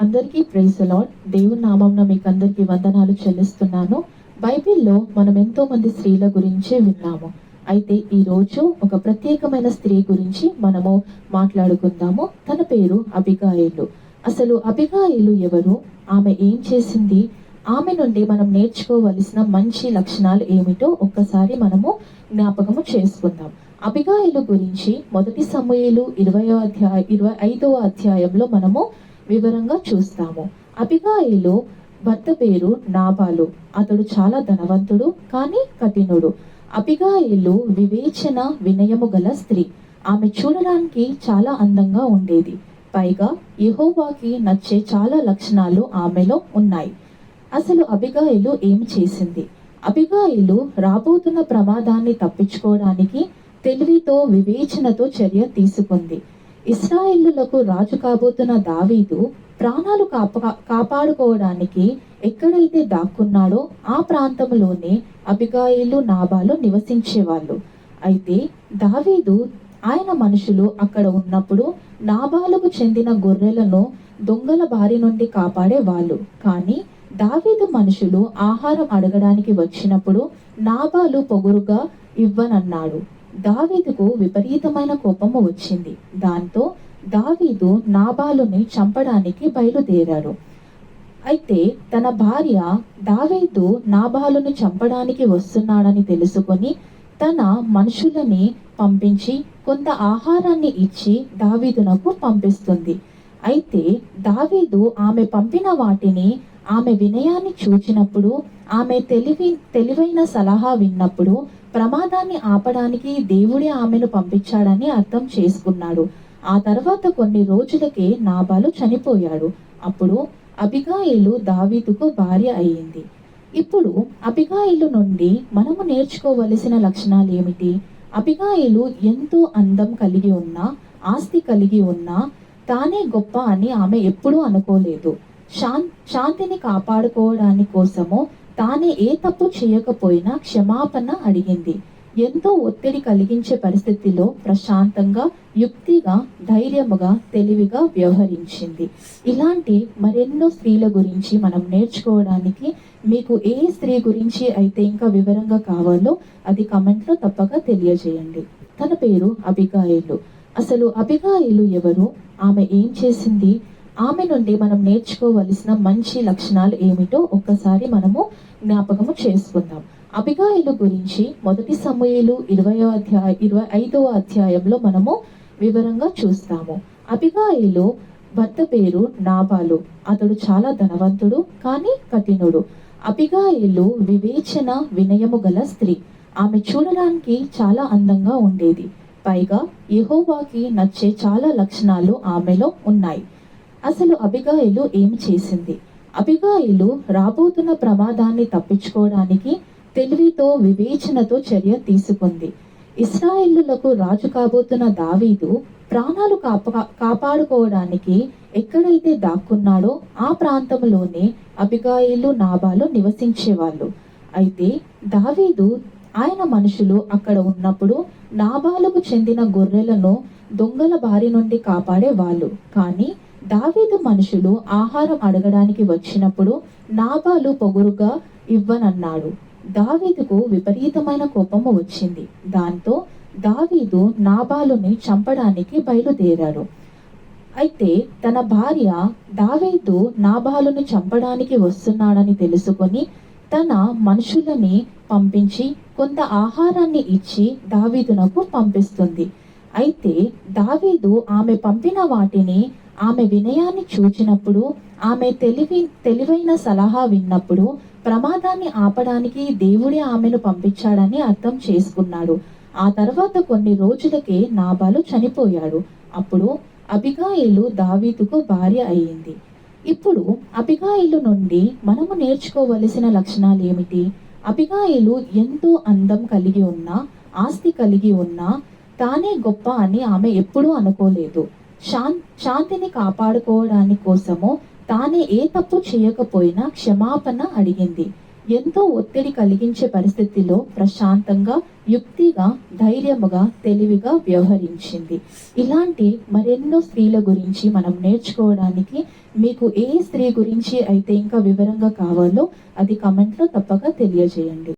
అందరికీ praise lord దేవుని నామంన మీకు అందరికీ వందనాలు చెల్లిస్తున్నాను. బైబిల్లో మనం ఎంతో మంది స్త్రీల గురించి విన్నాము. అయితే ఈ రోజు ఒక ప్రత్యేకమైన స్త్రీ గురించి మనము మాట్లాడుకుందాము. తన పేరు అబిగాయిలు. అసలు అబిగాయిలు ఎవరు? ఆమె ఏం చేసింది? ఆమె నుండి మనం నేర్చుకోవలసిన మంచి లక్షణాలు ఏమిటో ఒక్కసారి మనము జ్ఞాపకము చేసుకుందాం. అబిగాయిలు గురించి మొదటి సమయలు ఇరవై అధ్యాయ ఇరవై ఐదవ అధ్యాయంలో మనము వివరంగా చూస్తాము. అబిగాయిలు భర్త పేరు నాబాలు. అతడు చాలా ధనవంతుడు కానీ కఠినుడు. అబిగాయిలు వివేచన వినయము గల స్త్రీ. ఆమె చూడడానికి చాలా అందంగా ఉండేది. పైగా యహోవాకి నచ్చే చాలా లక్షణాలు ఆమెలో ఉన్నాయి. అసలు అబిగాయిలు ఏం చేసింది? అబిగాయిలు రాబోతున్న ప్రమాదాన్ని తప్పించుకోవడానికి తెలివితో వివేచనతో చర్య తీసుకుంది. ఇస్రాయేలులకు రాజు కాబోతున్న దావీదు ప్రాణాలు కాపా కాపాడుకోవడానికి ఎక్కడైతే దాక్కున్నాడో ఆ ప్రాంతంలోనే అబిగాయిలు నాబాలు నివసించేవాళ్ళు. అయితే దావీదు ఆయన మనుషులు అక్కడ ఉన్నప్పుడు నాబాలకు చెందిన గొర్రెలను దొంగల బారి నుండి కాపాడే వాళ్ళు. కానీ దావీదు మనుషులు ఆహారం అడగడానికి వచ్చినప్పుడు నాబాలు పొగురుగా ఇవ్వనన్నాడు. దావీదుకు విపరీతమైన కోపము వచ్చింది. దాంతో దావీదు నాబాలుని చంపడానికి బయలుదేరాడు అయితే తన భార్య దావీదు నాబాలుని చంపడానికి వస్తున్నాడని తెలుసుకొని తన మనుషులని పంపించి కొంత ఆహారాన్ని ఇచ్చి దావీదునకు పంపిస్తుంది. అయితే దావీదు ఆమె పంపిన వాటిని ఆమె వినయాన్ని చూచినప్పుడు ఆమె తెలివి తెలివైన సలహా విన్నప్పుడు ప్రమాదాన్ని ఆపడానికి దేవుడే ఆమెను పంపించాడని అర్థం చేసుకున్నాడు. ఆ తర్వాత కొన్ని రోజులకే నాబాలు చనిపోయాడు. అప్పుడు అబిగాయిలు దావీదుకు భార్య అయ్యింది. ఇప్పుడు అబిగాయిలు నుండి మనము నేర్చుకోవలసిన లక్షణాలు ఏమిటి? అబిగాయిలు ఎంతో అందం కలిగి ఉన్నా ఆస్తి కలిగి ఉన్నా తానే గొప్ప అని ఆమె ఎప్పుడూ అనుకోలేదు. శాంతిని కాపాడుకోవడాని కోసము తానే ఏ తప్పు చేయకపోయినా క్షమాపణ అడిగింది. ఎంతో ఒత్తిడి కలిగించే పరిస్థితిలో ప్రశాంతంగా యుక్తిగా ధైర్యముగా తెలివిగా వ్యవహరించింది. ఇలాంటి మరెన్నో స్త్రీల గురించి మనం నేర్చుకోవడానికి మీకు ఏ స్త్రీ గురించి అయితే ఇంకా వివరంగా కావాలో అది కమెంట్లో తప్పక తెలియజేయండి. తన పేరు అబిగాయిలు. అసలు అబిగాయిలు ఎవరు? ఆమె ఏం చేసింది? ఆమె నుండి మనం నేర్చుకోవలసిన మంచి లక్షణాలు ఏమిటో ఒక్కసారి మనము జ్ఞాపకము చేసుకుందాం. అబిగాయిలు గురించి మొదటి సమయలు ఇరవై అధ్యాయ ఇరవై ఐదవ అధ్యాయంలో మనము వివరంగా చూస్తాము. అబిగాయిలు భర్త పేరు నాబాలు. అతడు చాలా ధనవంతుడు కానీ కఠినుడు. అబిగాయిలు వివేచన వినయము గల స్త్రీ. ఆమె చూడడానికి చాలా అందంగా ఉండేది. పైగా యహోవాకి నచ్చే చాలా లక్షణాలు ఆమెలో ఉన్నాయి. అసలు అబిగాయిలు ఏం చేసింది? అబిగాయిలు రాబోతున్న ప్రమాదాన్ని తప్పించుకోవడానికి తెలివితో వివేచనతో చర్య తీసుకుంది. ఇస్రాయేలులకు రాజు కాబోతున్న దావీదు ప్రాణాలు కాపా కాపాడుకోవడానికి ఎక్కడైతే దాక్కున్నాడో ఆ ప్రాంతంలోనే అబిగాయిలు నాబాలు నివసించేవాళ్ళు. అయితే దావీదు ఆయన మనుషులు అక్కడ ఉన్నప్పుడు నాబాలకు చెందిన గొర్రెలను దొంగల బారి నుండి కాపాడే వాళ్ళు కానీ దావీదు మనుషులు ఆహారం అడగడానికి వచ్చినప్పుడు నాబాలు పొగురుగా ఇవ్వనన్నాడు. దావీదుకు విపరీతమైన కోపము వచ్చింది. దాంతో దావీదు నాబాలుని చంపడానికి బయలుదేరాడు. అయితే తన భార్య దావీదు నాబాలుని చంపడానికి వస్తున్నాడని తెలుసుకొని తన మనుషులని పంపించి కొంత ఆహారాన్ని ఇచ్చి దావీదునకు పంపిస్తుంది. అయితే దావీదు ఆమె పంపిన వాటిని ఆమె వినయాన్ని చూచినప్పుడు ఆమె తెలివి తెలివైన సలహా విన్నప్పుడు ప్రమాదాన్ని ఆపడానికి దేవుడే ఆమెను పంపించాడని అర్థం చేసుకున్నాడు. ఆ తర్వాత కొన్ని రోజులకే నాబాలు చనిపోయాడు. అప్పుడు అబిగాయిలు దావీదుకు భార్య అయ్యింది. ఇప్పుడు అబిగాయిలు నుండి మనము నేర్చుకోవలసిన లక్షణాలు ఏమిటి? అబిగాయిలు ఎంతో అందం కలిగి ఉన్నా ఆస్తి కలిగి ఉన్నా తానే గొప్ప అని ఆమె ఎప్పుడూ అనుకోలేదు. శాంతిని కాపాడుకోవడాని కోసము తానే ఏ తప్పు చేయకపోయినా క్షమాపణ అడిగింది. ఎంతో ఒత్తిడి కలిగించే పరిస్థితిలో ప్రశాంతంగా యుక్తిగా ధైర్యముగా తెలివిగా వ్యవహరించింది. ఇలాంటి మరెన్నో స్త్రీల గురించి మనం నేర్చుకోవడానికి మీకు ఏ స్త్రీ గురించి అయితే ఇంకా వివరంగా కావాలో అది కమెంట్లో తప్పక తెలియజేయండి.